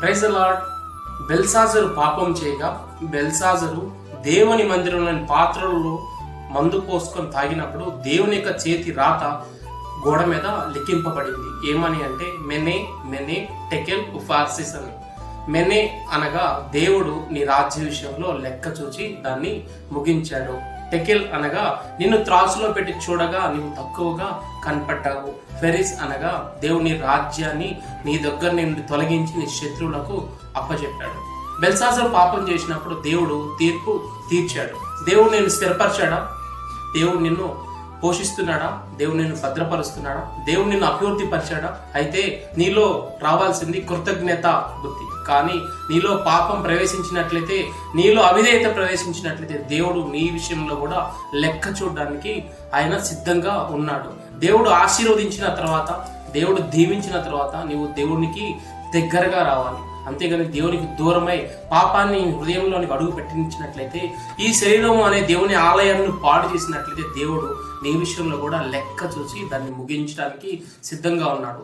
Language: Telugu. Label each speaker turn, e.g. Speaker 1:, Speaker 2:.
Speaker 1: Praise lord. బెల్సాజరు పాపం చేయగా బెల్సాజరు దేవుని మందిరంలోని పాత్రలలో మందు పోసుకొని తాగినప్పుడు దేవుని యొక్క చేతి రాత గోడ మీద లిఖింపబడింది. ఏమని అంటే మెనే మెనే టెకెల్ ఉఫార్సిస్ అని. మెనే అనగా దేవుడు నీ రాజ్య విషయంలో లెక్క చూచి దాన్ని ముగించాడు. టెకెల్ అనగా నిన్ను త్రాసులో పెట్టి చూడగా నీవు తక్కువగా కనపడ్డావు. ఫెరిస్ అనగా దేవుని రాజ్యాన్ని నీ దగ్గర నుండి తొలగించి నీ శత్రువులకు అప్పచెప్పాడు బెల్సాజర్ పాపం చేసినప్పుడు దేవుడు తీర్పు తీర్చాడు. దేవుడు నేను స్థిరపరచాడా? దేవుడు నిన్ను పోషిస్తున్నాడా? దేవుడు నిన్ను భద్రపరుస్తున్నాడా? దేవుడు నిన్ను అభివృద్ధి పరిచాడా అయితే నీలో రావాల్సింది కృతజ్ఞత బుద్ధి. కానీ నీలో పాపం ప్రవేశించినట్లయితే నీలో అవిధేయత ప్రవేశించినట్లయితే దేవుడు నీ విషయంలో కూడా లెక్క చూడడానికి ఆయన సిద్ధంగా ఉన్నాడు. దేవుడు ఆశీర్వదించిన తర్వాత దేవుడు దీవించిన తర్వాత నీవు దేవునికి దగ్గరగా రావాలి. అంతేగాని దేవునికి దూరమై పాపాన్ని హృదయంలోనికి అడుగు పెట్టించినట్లయితే ఈ శరీరం అనే దేవుని ఆలయాన్ని పాడు చేసినట్లయితే దేవుడు నీ విషయంలో కూడా లెక్క చూసి దాన్ని ముగించడానికి సిద్ధంగా ఉన్నాడు.